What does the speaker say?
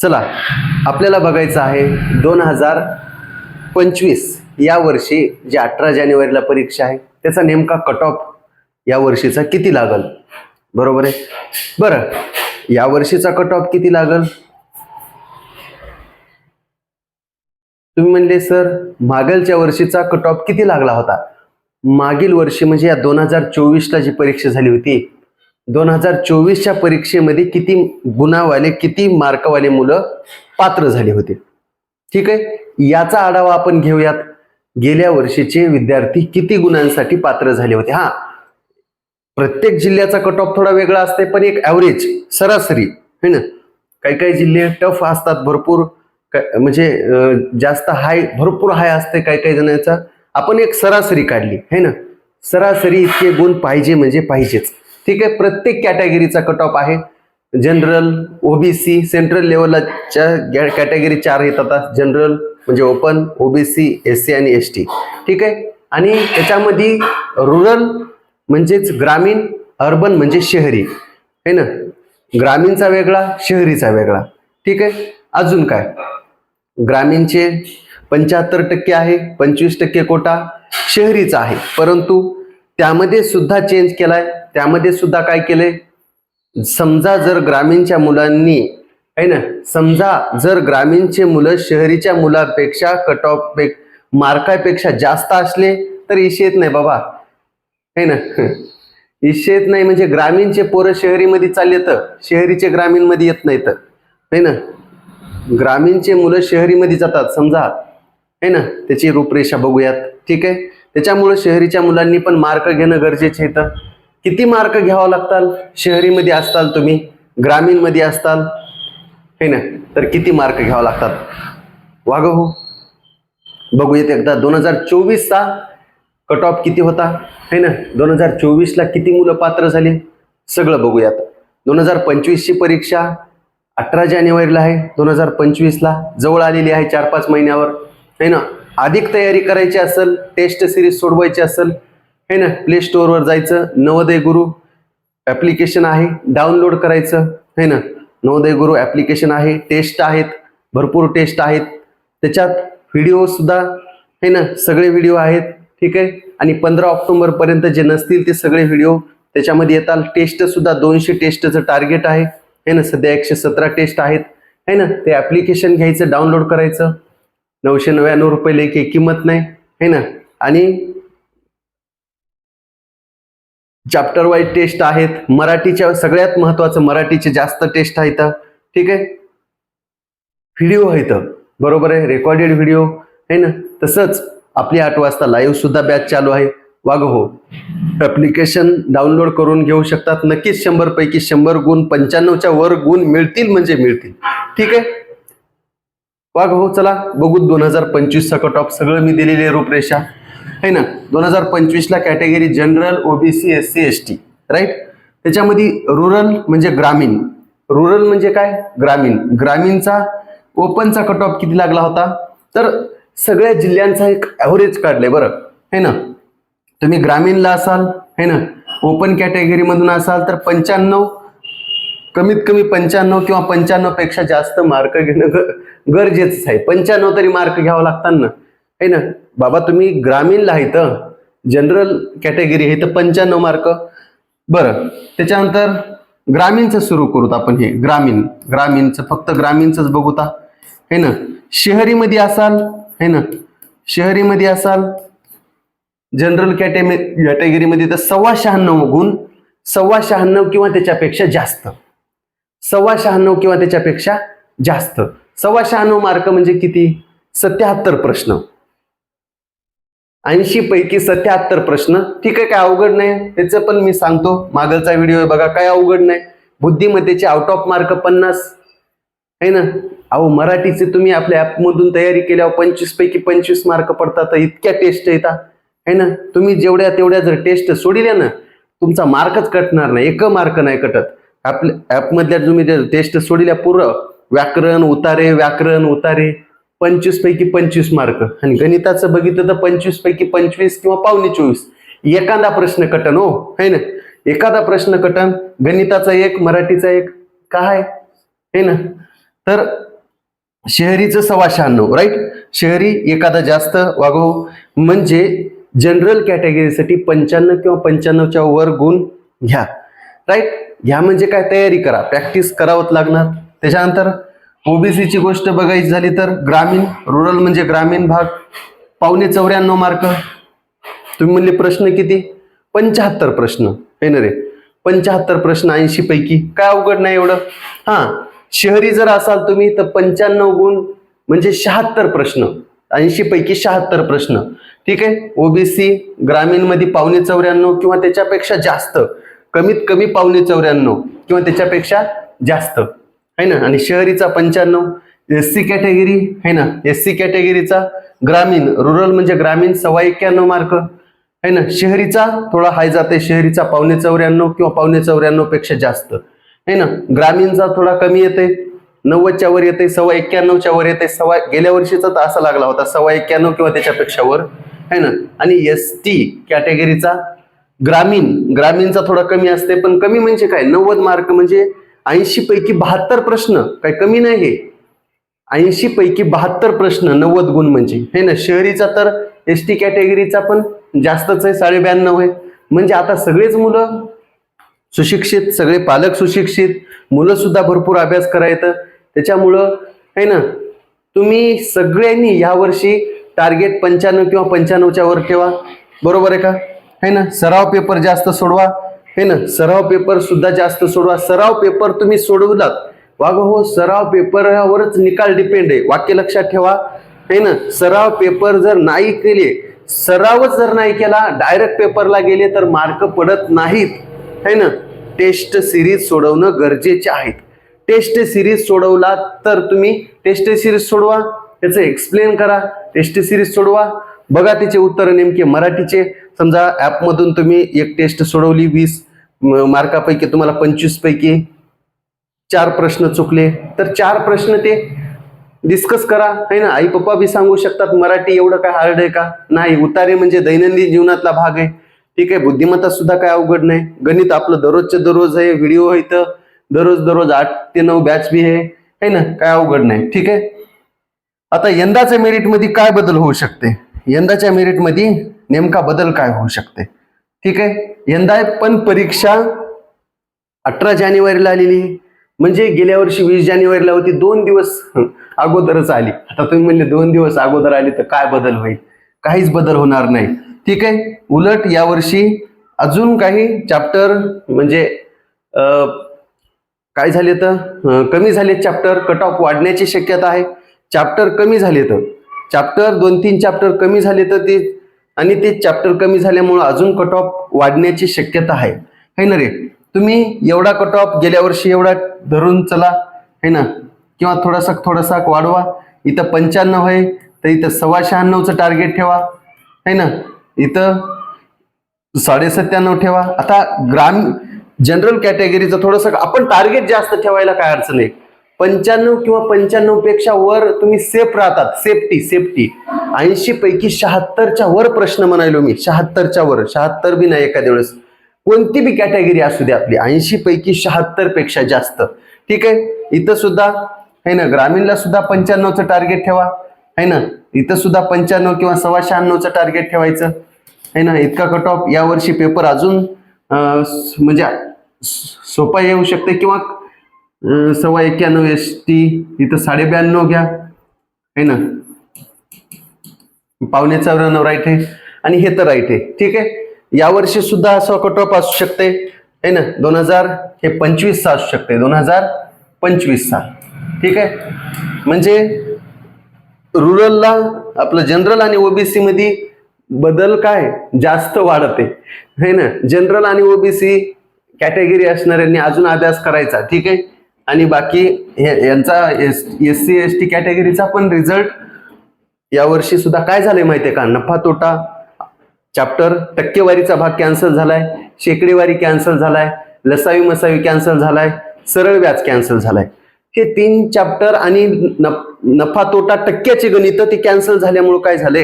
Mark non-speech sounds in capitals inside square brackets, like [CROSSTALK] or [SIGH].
चला आपल्याला बघायचं आहे दोन हजार पंचवीस या वर्षी जी अठरा जानेवारीला परीक्षा आहे त्याचा नेमका कट ऑफ या वर्षीचा किती लागल? बरोबर आहे? बरं या वर्षीचा कट ऑफ किती लागल? तुम्ही म्हणले सर मागलच्या वर्षीचा कट ऑफ किती लागला होता? मागील वर्षी म्हणजे या दोन हजार चोवीसला जी परीक्षा झाली होती दोन हजार चोवीसच्या परीक्षेमध्ये किती गुणावाले किती मार्कवाले मुलं पात्र झाले होते? ठीक आहे? याचा आढावा आपण घेऊयात. गेल्या वर्षीचे विद्यार्थी किती गुणांसाठी पात्र झाले होते? हा प्रत्येक जिल्ह्याचा कट ऑफ थोडा वेगळा असते पण एक ॲव्हरेज सरासरी है ना? काही काही जिल्हे टफ असतात भरपूर म्हणजे जास्त हाय भरपूर हाय असते काही काही जणांचा. आपण एक सरासरी काढली है ना? सरासरी इतके गुण पाहिजे म्हणजे पाहिजेच. ठीक आहे प्रत्येक कॅटेगरीचा कट ऑफ आहे जनरल ओबीसी सेंट्रल लेवलच्या कॅटेगरी चार येतात आता. जनरल म्हणजे ओपन ओबीसी एस सी आणि एस टी ठीक आहे? आणि त्याच्यामध्ये रुरल म्हणजेच ग्रामीण अर्बन म्हणजे शहरी. है ना? ग्रामीणचा वेगळा शहरीचा वेगळा. ठीक आहे? अजून काय? ग्रामीणचे पंच्याहत्तर टक्के आहे पंचवीस टक्के कोटा शहरीचा आहे. परंतु त्यामध्ये सुद्धा चेंज केलाय. त्यामध्ये सुद्धा काय केलंय समजा जर ग्रामीणच्या मुलांनी आहे ना? समजा जर ग्रामीणचे मुलं शहरीच्या मुलापेक्षा कट ऑफ पे मार्कापेक्षा जास्त असले तर इशे येत नाही बाबा. है ना? [LAUGHS] इशे येत नाही म्हणजे ग्रामीणचे पोरं शहरीमध्ये चालले तर शहरीचे ग्रामीणमध्ये येत नाही तर है ना? ग्रामीणचे मुलं शहरीमध्ये जातात समजा. है ना? त्याची रूपरेषा बघूयात. ठीक आहे? त्याच्यामुळं शहरीच्या मुलांनी पण मार्क घेणं गरजेचे येतं किती मार्क घ्यावं लागतात शहरीमध्ये असताल तुम्ही ग्रामीणमध्ये असताल? है ना? तर किती मार्क घ्यावं लागतात? वाघ हो. बघूयात एकदा. दोन हजार चोवीसचा कट ऑफ किती होता? है ना? दोन हजार चोवीसला किती मुलं पात्र झाली? सगळं बघूयात. दोन हजार पंचवीसची परीक्षा अठरा जानेवारीला आहे. दोन हजार पंचवीसला जवळ आलेली आहे चार पाच महिन्यावर. है ना? अधिक तयारी करायची असेल टेस्ट सिरीज सोडवायची असेल है ना? प्ले स्टोअरवर जायचं. नवोदय गुरु ॲप्लिकेशन आहे. डाउनलोड करायचं. है ना? नवोदय गुरु ॲप्लिकेशन आहे. टेस्ट आहेत. भरपूर टेस्ट आहेत. त्याच्यात व्हिडिओसुद्धा है ना? सगळे व्हिडिओ आहेत. ठीक आहे? आणि पंधरा ऑक्टोबरपर्यंत जे नसतील ते सगळे व्हिडिओ त्याच्यामध्ये येतात टेस्टसुद्धा दोनशे टेस्टचं टार्गेट आहे. है ना? सध्या एकशे सतरा टेस्ट आहेत. है ना? ते ॲप्लिकेशन घ्यायचं डाउनलोड करायचं. नऊशे नव्याण्णव रुपये लेखी किंमत नाही. है ना? आणि चॅप्टर वाईज टेस्ट आहेत. मराठीच्या सगळ्यात महत्वाचं मराठीचे जास्त टेस्ट आहेत ठीक आहे? व्हिडिओ आहेत बरोबर आहे? रेकॉर्डेड व्हिडिओ आहे ना? तसंच आपली आठ वाजता लाईव्ह सुद्धा बॅच चालू आहे. वाग हो. ॲप्लिकेशन डाउनलोड करून घेऊ शकतात. नक्कीच शंभर पैकी शंभर गुण पंच्याण्णवच्या वर गुण मिळतील म्हणजे मिळतील. ठीक आहे? वाघ हो चला. बघू दोन हजार पंचवीसचा कट ऑफ सगळं मी दिलेली आहे रूपरेषा. आहे ना? दोन हजार पंचवीसला category general OBC S C S T right त्याच्यामध्ये रुरल म्हणजे ग्रामीण. रुरल म्हणजे काय? ग्रामीण. ग्रामीणचा ओपनचा कट ऑफ किती लागला होता? तर सगळ्या जिल्ह्यांचा एक ॲव्हरेज काढले बरं. है ना? तुम्ही ग्रामीणला असाल है ना? ओपन कॅटेगरीमधून असाल तर पंच्याण्णव कमीत कमी पंच्याण्णव किंवा पंच्याण्णवपेक्षा जास्त मार्क घेणं ग- गरजेचंच आहे. पंच्याण्णव तरी मार्क घ्यावं लागतात ना. आहे ना? बाबा तुम्ही ग्रामीणला आहे तर जनरल कॅटेगरी आहे तर पंच्याण्णव मार्क बरं त्याच्यानंतर ग्रामीणचं सुरू करूत आपण हे. ग्रामीण. ग्रामीणचं फक्त ग्रामीणचंच बघूता है ना? शहरीमध्ये असाल है ना? शहरीमध्ये असाल जनरल कॅटेमे कॅटेगरीमध्ये तर सव्वा शहाण्णव गुण सव्वा शहाण्णव किंवा त्याच्यापेक्षा जास्त. सव्वा शहाण्णव किंवा त्याच्यापेक्षा जास्त. सव्वा शहाण्णव मार्क म्हणजे किती? सत्याहत्तर प्रश्न. ऐंशी पैकी सत्याहत्तर प्रश्न. ठीक आहे काय अवघड नाही. त्याचं पण मी सांगतो. मागलचा व्हिडिओ आहे बघा काय अवघड नाही. बुद्धिमत्तेचे आउट ऑफ मार्क पन्नास. आहे ना? अहो मराठीचे तुम्ही आपल्या ॲपमधून तयारी केल्यावर पंचवीस पैकी पंचवीस मार्क पडतात. तर इतक्या टेस्ट येतात है. ना? तुम्ही जेवढ्या तेवढ्या जर टेस्ट सोडिल्या ना तुमचा मार्कच कटणार नाही. एक मार्क नाही कटत. आपल्या ॲपमधल्या तुम्ही टेस्ट सोडिल्या पूर्ण व्याकरण उतारे व्याकरण उतारे. पंचवीस पैकी पंचवीस मार्क. आणि गणिताचं बघितलं तर पंचवीस पैकी पंचवीस किंवा पावणे चोवीस. एखादा प्रश्न कटन हो है ना? एखादा प्रश्न कटन गणिताचा एक मराठीचा एक काय है ना? तर शहरीचं सव्वा शहाण्णव राईट शहरी एखादा जास्त वागव म्हणजे जनरल कॅटेगरीसाठी पंच्याण्णव किंवा पंच्याण्णवच्या वर गुण घ्या. राईट घ्या म्हणजे काय? तयारी करा. प्रॅक्टिस करावंच लागणार. त्याच्यानंतर ओबीसीची गोष्ट बघायची झाली तर ग्रामीण रुरल म्हणजे ग्रामीण भाग. पावणे चौऱ्याण्णव मार्क तुम्ही म्हणले प्रश्न किती? पंच्याहत्तर प्रश्न. हे ना रे? पंच्याहत्तर प्रश्न ऐंशी पैकी. काय अवघड नाही एवढं? हां शहरी जर असाल तुम्ही तर पंच्याण्णव गुण म्हणजे शहात्तर प्रश्न. ऐंशी पैकी शहात्तर प्रश्न. ठीक आहे? ओबीसी ग्रामीणमध्ये पावणे चौऱ्याण्णव किंवा त्याच्यापेक्षा जास्त. कमीत कमी पावणे चौऱ्याण्णव किंवा त्याच्यापेक्षा जास्त. आहे ना? आणि शहरीचा पंच्याण्णव एस सी कॅटेगरी आहे ना? एस सी कॅटेगरीचा ग्रामीण रुरल म्हणजे ग्रामीण सव्वा एक्क्याण्णव मार्क आहे ना? शहरीचा थोडा हाय जाते. शहरीचा पावणे चौऱ्याण्णव किंवा पावणे चौऱ्याण्णवपेक्षा जास्त. आहे ना? ग्रामीणचा थोडा कमी येते. नव्वदच्या वर येते. सव्वा एक्क्याण्णवच्या वर येते. सव्वा गेल्या वर्षीचा तर असा लागला होता. सव्वा एक्क्याण्णव किंवा त्याच्यापेक्षा वर. आहे ना? आणि एस टी कॅटेगरीचा ग्रामीण ग्रामीणचा थोडा कमी असते. पण कमी म्हणजे काय? नव्वद मार्क म्हणजे ऐंशी पैकी बहात्तर प्रश्न. काय कमी नाही हे. ऐंशी पैकी बहात्तर प्रश्न नव्वद गुण म्हणजे. हे ना शहरीचा तर एस टी कॅटेगरीचा पण जास्तच आहे साडे ब्याण्णव आहे. म्हणजे आता सगळेच मुलं सुशिक्षित सगळे पालक सुशिक्षित मुलं सुद्धा भरपूर अभ्यास करायचं. त्याच्यामुळं आहे ना तुम्ही सगळ्यांनी यावर्षी टार्गेट पंच्याण्णव किंवा पंच्याण्णवच्या वर ठेवा. बरोबर आहे का? है ना सराव पेपर जास्त सोडवा. है ना? सराव पेपर सुद्धा जास्त सोडवा. सराव पेपर तुम्ही सोडवलात. वाग हो सराव पेपरावरच निकाल डिपेंड आहे. वाक्य लक्षात ठेवा. है ना? सराव पेपर जर नाही केले सरावच जर नाही केला डायरेक्ट पेपरला गेले तर मार्क पडत नाहीत. है ना? टेस्ट सिरीज सोडवणं गरजेचे आहेत टेस्ट सिरीज सोडवला तर तुम्ही टेस्ट सिरीज सोडवा. त्याचं एक्सप्लेन करा. टेस्ट सिरीज सोडवा. बघा तिचे उत्तर नेमके मराठीचे. समजा ॲपमधून तुम्ही एक टेस्ट सोडवली वीस. मार्कापैकी तुम्हाला पंचवीस पैकी चार प्रश्न चुकले. तर चार प्रश्न ते डिस्कस करा. है ना? आई पप्पा बी सांगू शकतात मराठी एवढं काय हार्ड आहे का? नाही उतारे म्हणजे दैनंदिन जीवनातला भाग आहे. ठीक आहे बुद्धिमत्ता सुद्धा काय अवघड नाही. गणित आपलं दररोजचे दररोज आहे व्हिडिओ आहे इथं. दररोज दररोज आठ ते नऊ बॅच बी आहे. है ना? काय अवघड नाही. ठीक आहे? आता यंदाच्या मेरिटमध्ये काय बदल होऊ शकते? यंदाच्या मेरिटमध्ये नेमका बदल काय होऊ शकते? ठीक आहे? यंदा पण परीक्षा अठरा जानेवारीला आलेली. म्हणजे गेल्या वर्षी वीस जानेवारीला होती. दोन दिवस अगोदरच आली. आता तुम्ही म्हणले दोन दिवस अगोदर आली तर काय बदल होईल? काहीच बदल होणार नाही. ठीक आहे? उलट यावर्षी अजून काही चॅप्टर म्हणजे काय झाले तर? कमी झाले चॅप्टर कट ऑफ वाढण्याची शक्यता आहे. चॅप्टर कमी झाले तर. चॅप्टर दोन तीन चॅप्टर कमी झाले तर ते आणि ते चॅप्टर कमी झाल्यामुळं अजून कट ऑफ वाढण्याची शक्यता आहे. है ना रे? तुम्ही एवढा कट ऑफ गेल्या वर्षी एवढा धरून चला. है ना? किंवा थोडासा थोडासा वाढवा. इथं पंच्याण्णव आहे तर इथं सव्वा शहाण्णवचं टार्गेट ठेवा. है ना? इथं साडेसत्त्याण्णव ठेवा. आता ग्राम जनरल कॅटेगरीचं थोडंसं आपण टार्गेट जास्त ठेवायला काय अडचण आहे? पंच्याण्णव किंवा पंच्याण्णवपेक्षा वर तुम्ही सेफ राहतात. सेफ्टी सेफ्टी ऐंशी पैकी शहात्तरच्या वर प्रश्न म्हणायलो मी. शहात्तरच्या वर. शहात्तर बी नाही एखाद्या वेळेस. कोणती बी कॅटेगरी असू दे आपली. ऐंशी पैकी शहात्तरपेक्षा जास्त. ठीक आहे? इथं सुद्धा आहे ना ग्रामीणला सुद्धा पंच्याण्णवचं टार्गेट ठेवा. आहे ना? इथं सुद्धा पंच्याण्णव किंवा सव्वा शहाण्णवचं टार्गेट ठेवायचं. आहे ना? इतका कट ऑफ यावर्षी पेपर अजून म्हणजे सोपा येऊ शकते किंवा सव्वा एक्क्याण्णव एस टी इथं साडे ब्याण्णव घ्या. आहे ना? पावणे चौऱ्याण्णव राईट आहे. आणि हे तर राईट आहे. ठीक आहे? यावर्षी सुद्धा असं कट ऑफ असू शकते. आहे ना? दोन हजार हे पंचवीसचा असू शकते. दोन हजार पंचवीसचा ठीक आहे? म्हणजे रुरलला आपलं जनरल आणि ओबीसी मध्ये बदल काय? जास्त वाढते. है ना? जनरल आणि ओबीसी कॅटेगरी असणाऱ्यांनी अजून अभ्यास करायचा. ठीक आहे? आणि बाकी हे- यांचा S S C S T कॅटेगरीचा पण रिझल्ट यावर्षी सुद्धा काय झालंय माहितीये का? नफा तोटा चॅप्टर टक्केवारीचा भाग कॅन्सल झालाय शेकडेवारी कॅन्सल झालाय लसावी मसावी कॅन्सल झालाय सरळ व्याज कॅन्सल झालाय. हे तीन चॅप्टर आणि नफ- नफा तोटा टक्क्याचे गणित ते कॅन्सल झाल्यामुळे काय झाले